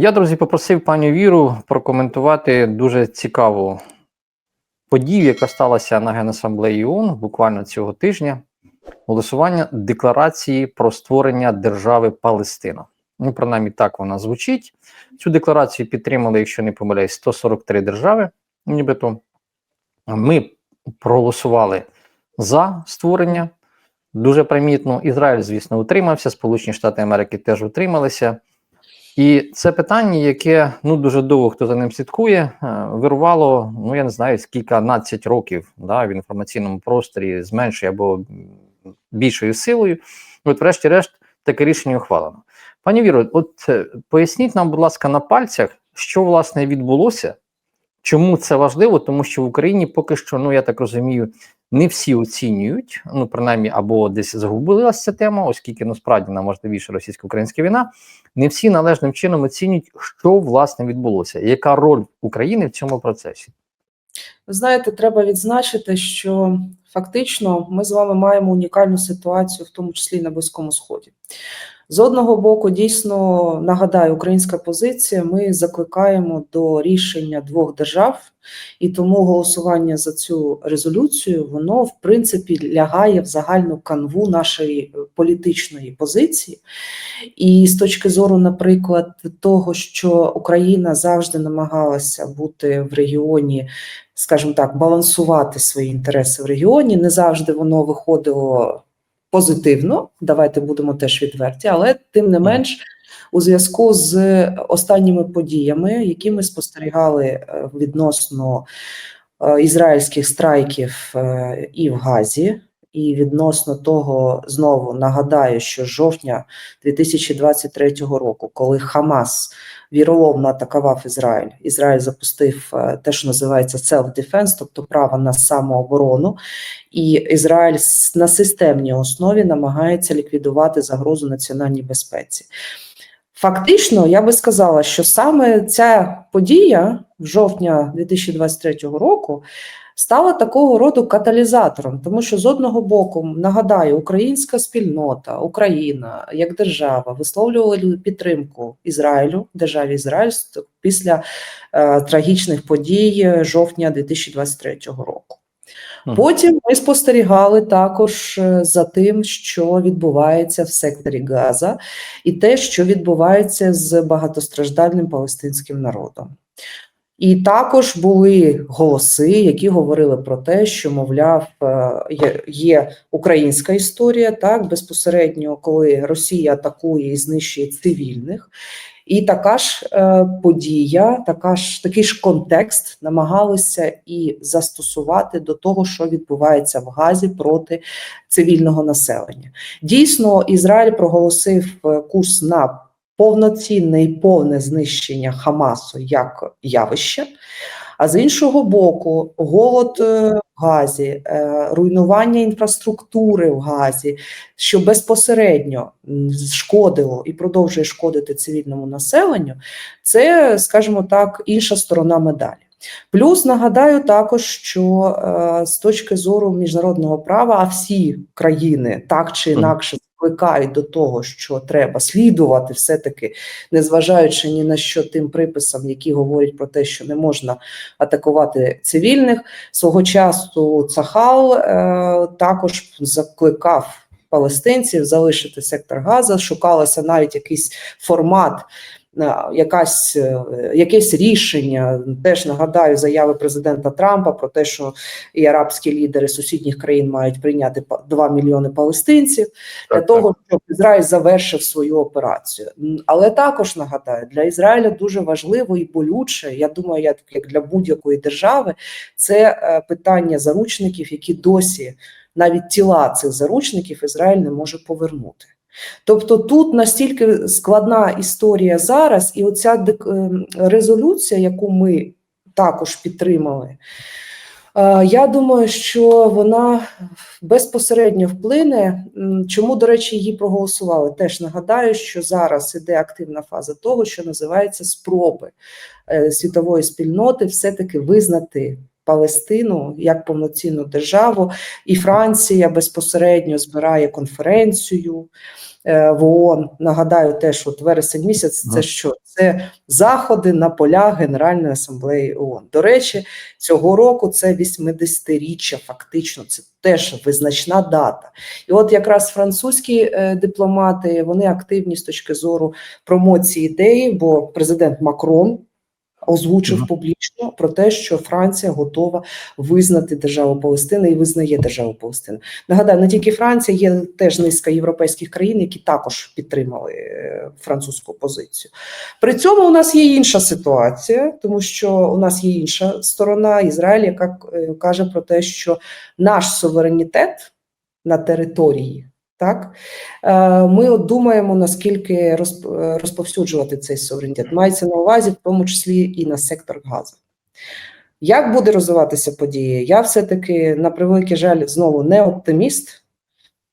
Я, друзі, попросив пані Віру прокоментувати дуже цікаву подію, яка сталася на Генасамблеї ООН буквально цього тижня. Голосування декларації про створення держави Палестина. Ну, принаймні, так вона звучить. Цю декларацію підтримали, якщо не помиляюсь, 143 держави. Нібито ми проголосували за створення. Дуже примітно. Ізраїль, звісно, утримався, Сполучені Штати Америки теж утрималися. І це питання, яке ну дуже довго хто за ним слідкує, е, вирувало, ну я не знаю, скільканадцять років да, в інформаційному просторі з меншою або більшою силою. От, врешті-решт, таке рішення ухвалено. Пані Віро, от е, поясніть нам, будь ласка, на пальцях, що власне відбулося, чому це важливо, тому що в Україні поки що, ну я так розумію, не всі оцінюють, ну принаймні, або десь загубилася ця тема, оскільки насправді найможливіша російсько-українська війна. Не всі належним чином оцінюють, що власне відбулося, яка роль України в цьому процесі. Ви знаєте, треба відзначити, що фактично ми з вами маємо унікальну ситуацію, в тому числі на Близькому Сході. З одного боку, дійсно нагадаю, українська позиція. Ми закликаємо до рішення двох держав, і тому голосування за цю резолюцію воно в принципі лягає в загальну канву нашої е, політичної позиції. І з точки зору, наприклад, того, що Україна завжди намагалася бути в регіоні, скажімо так, балансувати свої інтереси в регіоні, не завжди воно виходило позитивно. Давайте будемо теж відверті, але тим не менш. У зв'язку з останніми подіями, які ми спостерігали е, відносно е, ізраїльських страйків е, і в Газі, і відносно того, знову нагадаю, що жовтня 2023 року, коли Хамас віроломно атакував Ізраїль, Ізраїль запустив е, те, що називається self-defense, тобто право на самооборону, і Ізраїль на системній основі намагається ліквідувати загрозу національній безпеці. Фактично, я би сказала, що саме ця подія в жовтня 2023 року стала такого роду каталізатором, тому що з одного боку, нагадаю, українська спільнота, Україна як держава висловлювали підтримку Ізраїлю, державі Ізраїль після е, трагічних подій жовтня 2023 року. Потім ми спостерігали також е, за тим, що відбувається в секторі Газа, і те, що відбувається з багатостраждальним палестинським народом. І також були голоси, які говорили про те, що, мовляв, е, є, українська історія, так безпосередньо, коли Росія атакує і знищує цивільних. І така ж е, подія, така ж такий ж контекст намагалися і застосувати до того, що відбувається в Газі проти цивільного населення. Дійсно, Ізраїль проголосив е, курс на повноцінне і повне знищення Хамасу як явище. А з іншого боку, голод е, в Газі, е, руйнування інфраструктури в Газі, що безпосередньо шкодило і продовжує шкодити цивільному населенню, це, скажімо так, інша сторона медалі. Плюс нагадаю також, що е, з точки зору міжнародного права, а всі країни так чи інакше закликають до того, що треба слідувати все-таки, незважаючи ні на що тим приписам, які говорять про те, що не можна атакувати цивільних. Свого часу Цахал е, також закликав палестинців залишити сектор Газа. Шукалося навіть якийсь формат. Якась е, якесь рішення, теж нагадаю заяви президента Трампа про те, що і арабські лідери сусідніх країн мають прийняти па- 2 мільйони палестинців для Так, того, щоб Ізраїль завершив свою операцію. Але також нагадаю, для Ізраїля дуже важливо і болюче. Я думаю, як, як для будь-якої держави, це е, питання заручників, які досі навіть тіла цих заручників Ізраїль не може повернути. Тобто тут настільки складна історія зараз, і оця ем, резолюція, яку ми також підтримали. е, Я думаю, що вона безпосередньо вплине. Чому, до речі, її проголосували? Теж нагадаю, що зараз іде активна фаза того, що називається спроби е, світової спільноти все-таки визнати Палестину як повноцінну державу, і Франція безпосередньо збирає конференцію е, в ООН. Нагадаю, теж от вересень місяць. Це що? Це заходи на полях Генеральної асамблеї ООН. До речі, цього року це 80-річчя, фактично, це теж визначна дата. І от якраз французькі е, дипломати вони активні з точки зору промоції ідеї, бо президент Макрон озвучив публічно про те, що Франція готова визнати державу Палестини і визнає державу Палестини. Нагадаю, не тільки Франція, є теж низка європейських країн, які також підтримали е, французьку позицію. При цьому у нас є інша ситуація, тому що у нас є інша сторона Ізраїль, яка е, каже про те, що наш суверенітет на території. Так, Е, ми от думаємо, наскільки е, розповсюджувати цей суверенітет. Мається на увазі, в тому числі і на сектор газу. Як буде розвиватися події? Я все-таки, на превеликий жаль, знову не оптиміст.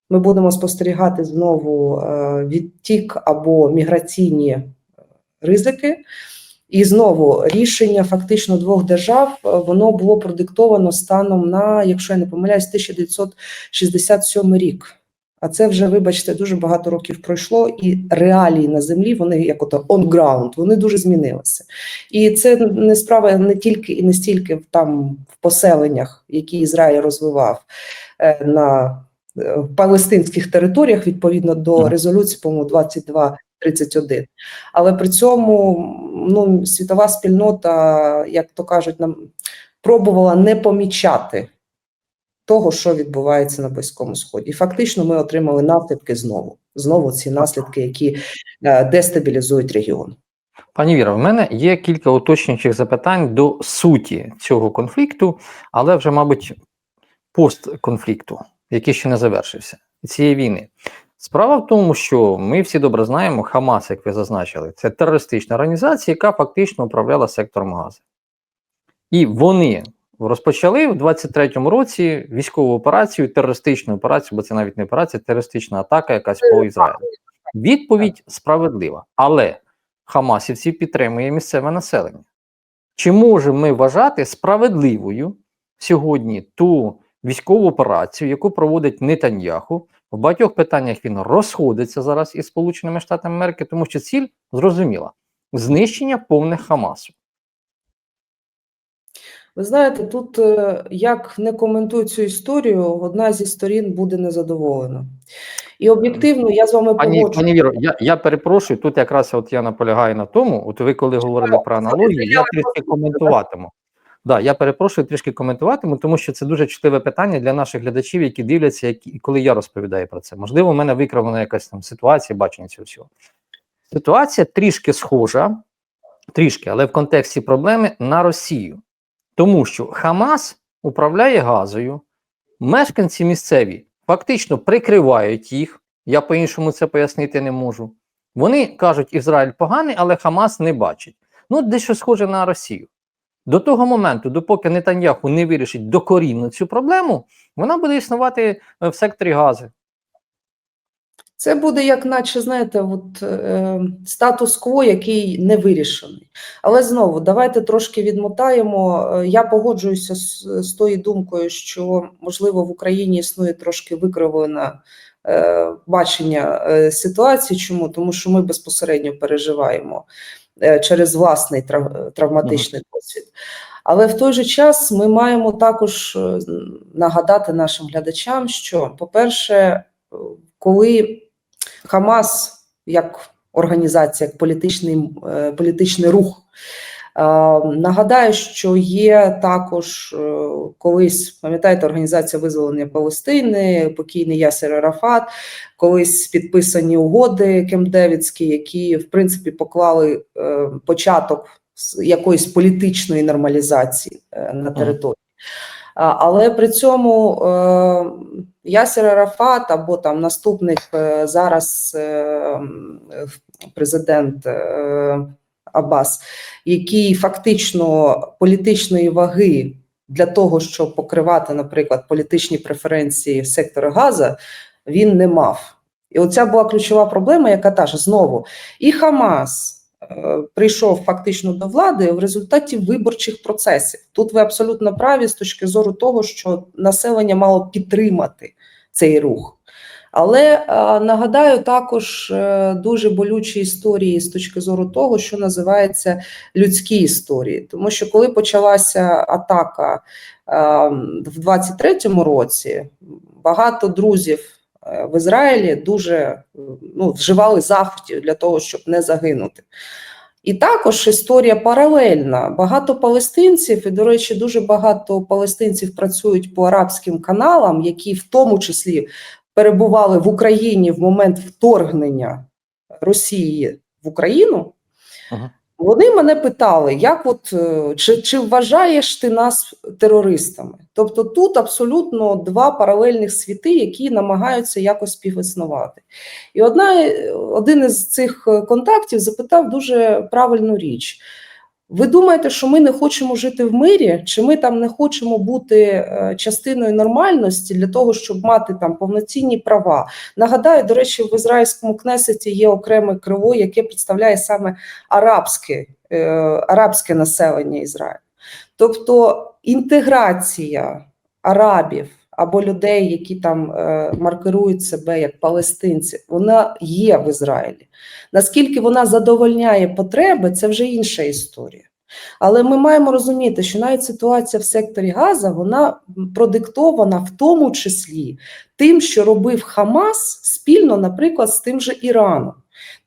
Ми будемо спостерігати знову е, відтік або міграційні ризики. І знову рішення фактично двох держав воно було продиктовано станом на, якщо я не помиляюсь, 1967 рік. А це вже, вибачте, дуже багато років пройшло, і реалії на землі, вони як ото on ground, вони дуже змінилися. І це не справа не тільки і не стільки в- там в поселеннях, які Ізраїль розвивав е, на е, палестинських територіях відповідно до резолюції, по-моєму, 2231. Але при цьому ну, світова спільнота, як то кажуть, нам пробувала не помічати того, що відбувається на Близькому Сході. І фактично ми отримали наслідки знову. Знову ці наслідки, які е, дестабілізують регіон. Пані Віра, в мене є кілька уточнюючих запитань до суті цього конфлікту, але вже, мабуть, постконфлікту, який ще не завершився, цієї війни. Справа в тому, що ми всі добре знаємо, Хамас, як ви зазначили, це терористична організація, яка фактично управляла сектором Гази. І вони розпочали в 23-му році військову операцію, терористичну операцію, бо це навіть не операція, терористична атака якась по Ізраїлю. Відповідь справедлива, але Хамасівці підтримує місцеве населення. Чи можемо ми вважати справедливою сьогодні ту військову операцію, яку проводить Нетаньяху? В багатьох питаннях він розходиться зараз із Сполученими Штатами Америки, тому що ціль зрозуміла знищення повних Хамасу. Ви знаєте, тут е, як не коментую цю історію, одна зі сторін буде незадоволена. І об'єктивно я з вами Пані, погоджуюсь. пані Віро, я, я перепрошую, тут якраз от я наполягаю на тому, от ви коли говорили про аналогію, я трішки коментуватиму. Да, я перепрошую, трішки коментуватиму, тому що це дуже чутливе питання для наших глядачів, які дивляться, які, коли я розповідаю про це. Можливо, в мене викривлена якась там ситуація, бачення цього всього. Ситуація трішки схожа, трішки, але в контексті проблеми на Росію. Тому що Хамас управляє газою, мешканці місцеві фактично прикривають їх. Я по-іншому це пояснити не можу. Вони кажуть, Ізраїль поганий, але Хамас не бачить. Ну, дещо схоже на Росію. До того моменту, допоки Нетаньяху не вирішить докорінно цю проблему, вона буде існувати е, в секторі гази. Це буде, як наче, знаєте, от, е, статус-кво, який не вирішений. Але знову давайте трошки відмотаємо. Е, Я погоджуюся з, з тою думкою, що можливо в Україні існує трошки викривлене е, бачення е, ситуації. Чому? Тому що ми безпосередньо переживаємо е, через власний трав, травматичний досвід. Але в той же час ми маємо також е, нагадати нашим глядачам, що, по-перше, е, коли Хамас як організація, як політичний, е, політичний рух. Е, Нагадаю, що є також е, колись, пам'ятаєте, організація визволення Палестини, покійний Ясер Арафат, колись підписані угоди Кемп-Девідські, які в принципі поклали початок якоїсь політичної нормалізації на території. Але при цьому Ясер Арафат або там наступник е, зараз е, е, президент Аббас, який фактично політичної ваги для того, щоб покривати, наприклад, політичні преференції сектора Газа, він не мав. І оця була ключова проблема, яка та ж знову і Хамас. Прийшов фактично до влади в результаті виборчих процесів. Тут ви абсолютно праві з точки зору того, що населення мало підтримати цей рух. Але е, нагадаю також е, дуже болючі історії з точки зору того, що називається людські історії. Тому що коли почалася атака е, в 23-му році, багато друзів в Ізраїлі дуже ну, вживали заходів для того, щоб не загинути. І також історія паралельна. Багато палестинців, і, до речі, дуже багато палестинців працюють по арабським каналам, які в тому числі перебували в Україні в момент вторгнення Росії в Україну. Ага. Вони мене питали, як от е, чи, чи вважаєш ти нас терористами? Тобто тут абсолютно два паралельних світи, які намагаються якось співіснувати. І одна, е, один із цих е, контактів запитав дуже правильну річ. Ви думаєте, що ми не хочемо жити в мирі, чи ми там не хочемо бути е, частиною нормальності для того, щоб мати там повноцінні права? Нагадаю, до речі, в ізраїльському кнесеті є окреме криво, яке представляє саме арабське, е, арабське населення Ізраїлю. Тобто інтеграція арабів або людей, які там е, маркирують себе як палестинці, вона є в Ізраїлі. Наскільки вона задовольняє потреби, це вже інша історія. Але ми маємо розуміти, що навіть ситуація в секторі Газа вона продиктована в тому числі тим, що робив Хамас спільно, наприклад, з тим же Іраном.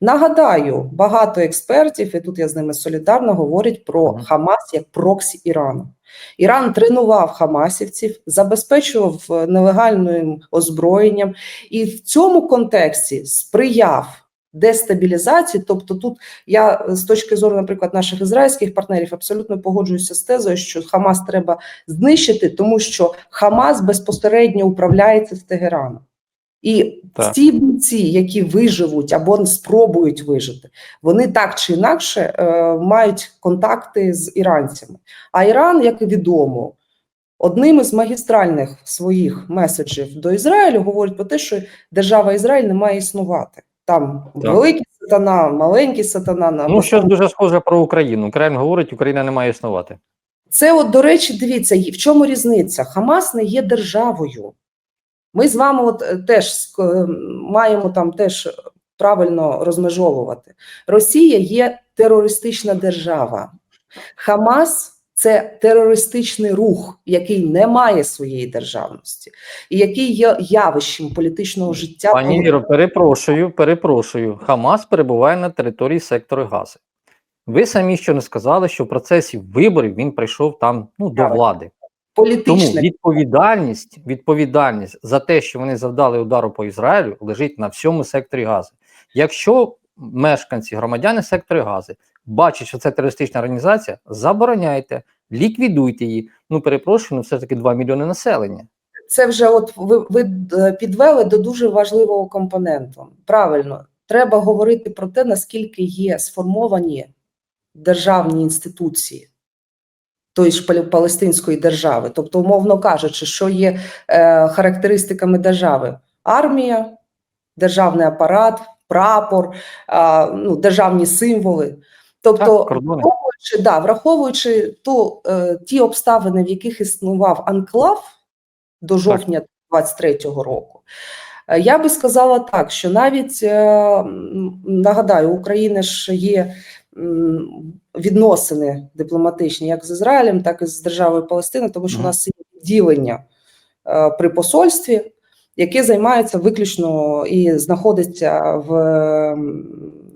Нагадаю, багато експертів, і тут я з ними солідарно говорять про Хамас як проксі Ірану. Іран тренував хамасівців, забезпечував е, нелегальним озброєнням, і в цьому контексті сприяв дестабілізації. Тобто, тут я е, з точки зору, наприклад, наших ізраїльських партнерів абсолютно погоджуюся з тезою, що Хамас треба знищити, тому що Хамас безпосередньо управляється з Тегерану. І Так. ті бійці, які виживуть або спробують вижити, вони так чи інакше е, мають контакти з іранцями. А Іран, як і відомо, одним із магістральних своїх меседжів до Ізраїлю говорить про те, що держава Ізраїль не має існувати. Там Так. великий сатана, маленький сатана. на Ну, щось дуже схоже про Україну. Кремль говорить, Україна не має існувати. Це, от, до речі, дивіться, в чому різниця? Хамас не є державою. Ми з вами от е, теж е, маємо там теж правильно розмежовувати. Росія є терористична держава. Хамас це терористичний рух, який не має своєї державності, і який є явищем політичного життя. Пані Віро, перепрошую, перепрошую. Хамас перебуває на території сектору Гази. Ви самі що не сказали, що в процесі виборів він прийшов там ну, до Так. Влади. Тому відповідальність, відповідальність за те, що вони завдали удару по Ізраїлю, лежить на всьому секторі Гази. Якщо мешканці, громадяни сектору Гази бачать, що це терористична організація, забороняйте, ліквідуйте її. Ну перепрошую, ну все таки 2 мільйони населення. це вже от ви, ви е, підвели до дуже важливого компоненту. Правильно, треба говорити про те, наскільки є сформовані державні інституції тої ж палестинської держави. Тобто, умовно кажучи, що є е, характеристиками держави: армія, державний апарат, прапор, а, ну, державні символи. Тобто, Так, враховуючи, да, враховуючи ту, е, ті обставини, в яких існував анклав до жовтня 23-го року, е, я би сказала так, що навіть е, нагадаю, у України ж є відносини дипломатичні як з Ізраїлем, так і з державою Палестина, тому що у нас є відділення е, при посольстві, яке займається виключно і знаходиться в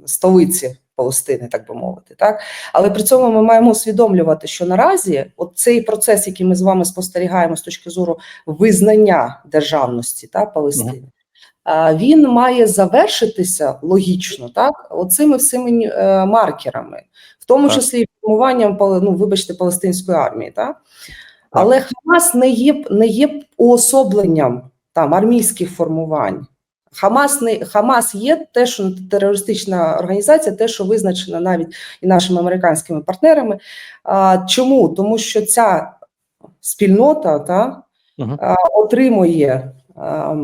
столиці Палестини, так би мовити. Так? Але при цьому ми маємо усвідомлювати, що наразі от цей процес, який ми з вами спостерігаємо з точки зору визнання державності та, Палестини, він має завершитися логічно, так, оцими всіми е, маркерами, в тому Так. числі формуванням ну, вибачте, палестинської армії. Так? Але Хамас не є, не є уособленням там армійських формувань. Хамас не Хамас є те, що терористична організація, те, що визначена навіть і нашими американськими партнерами. А, чому? Тому що ця спільнота та, Мгм. а, отримує а,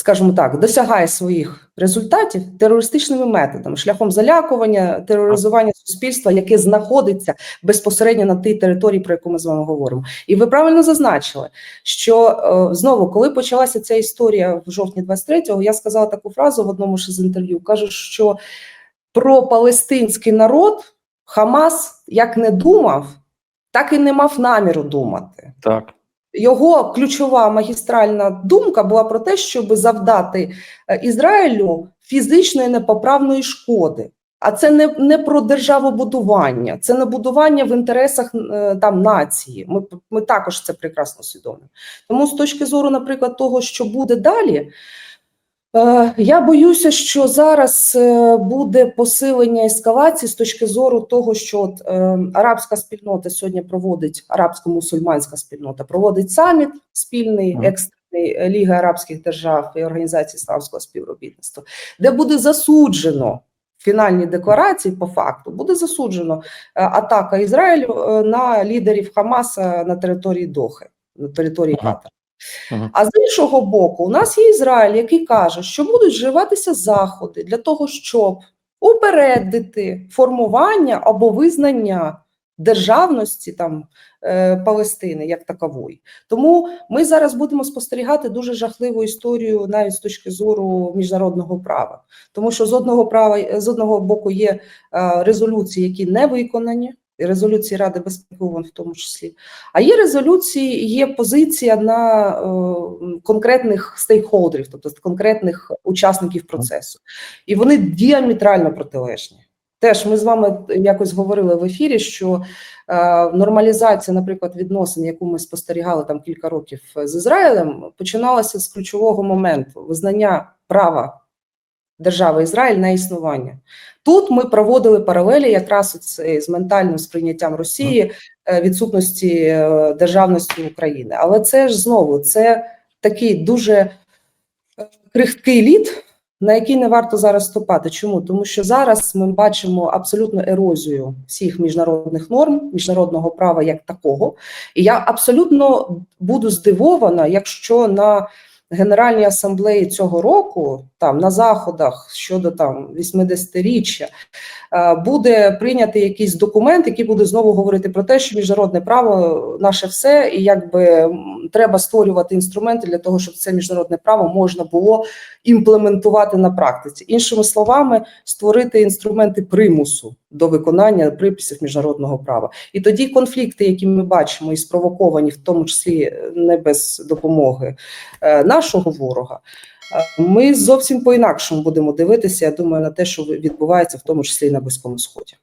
скажімо так, досягає своїх результатів терористичними методами, шляхом залякування, тероризування суспільства, яке знаходиться безпосередньо на тій території, про яку ми з вами говоримо. І ви правильно зазначили, що е, знову, коли почалася ця історія в жовтні 23-го, я сказала таку фразу в одному ж з інтерв'ю. кажу, що про палестинський народ Хамас як не думав, так і не мав наміру думати. Так. Його ключова магістральна думка була про те, щоб завдати е, Ізраїлю фізичної непоправної шкоди. А це не, не про державобудування, це не будування в інтересах е, там нації. Ми, ми також це прекрасно усвідомлюємо. Тому з точки зору, наприклад, того, що буде далі, я боюся, що зараз е, буде посилення ескалації з точки зору того, що от, е, арабська спільнота сьогодні проводить, арабсько-мусульманська спільнота проводить саміт спільний екстрений е, Ліги Арабських Держав і Організації Славського співробітництва, де буде засуджено в фінальній декларації по факту буде засуджено е, атака Ізраїлю е, на лідерів Хамаса на території Дохи, на території. Катара. Мгм. А з іншого боку, у нас є Ізраїль, який каже, що будуть вживатися заходи для того, щоб упередити формування або визнання державності там е, Палестини як такової. Тому ми зараз будемо спостерігати дуже жахливу історію навіть з точки зору міжнародного права, тому що з одного права з одного боку є е, резолюції, які не виконані. Резолюції Ради безпеки ООН в тому числі, а є резолюції, є позиція на е, конкретних стейкхолдерів, тобто конкретних учасників процесу, і вони діаметрально протилежні. Теж ми з вами якось говорили в ефірі, що е, нормалізація, наприклад, відносин, яку ми спостерігали там кілька років з Ізраїлем, починалася з ключового моменту визнання права держави Ізраїль на існування. Тут ми проводили паралелі якраз з ментальним сприйняттям Росії е, відсутності е, державності України. Але це ж знову це такий дуже е, крихкий лід, на який не варто зараз ступати. Чому? Тому що зараз ми бачимо абсолютну ерозію всіх міжнародних норм, міжнародного права як такого. І я абсолютно буду здивована, якщо на Генеральній асамблеї цього року, там на заходах щодо там 80-річчя, е, буде прийнятий якийсь документ, який буде знову говорити про те, що міжнародне право наше все, і якби треба створювати інструменти для того, щоб це міжнародне право можна було імплементувати на практиці. Іншими словами, створити інструменти примусу до виконання приписів міжнародного права. І тоді конфлікти, які ми бачимо, і спровоковані, в тому числі е, не без допомоги е, нашого ворога. е, Ми зовсім по інакшому будемо дивитися. Я думаю, на те, що відбувається в тому числі і на близькому сході.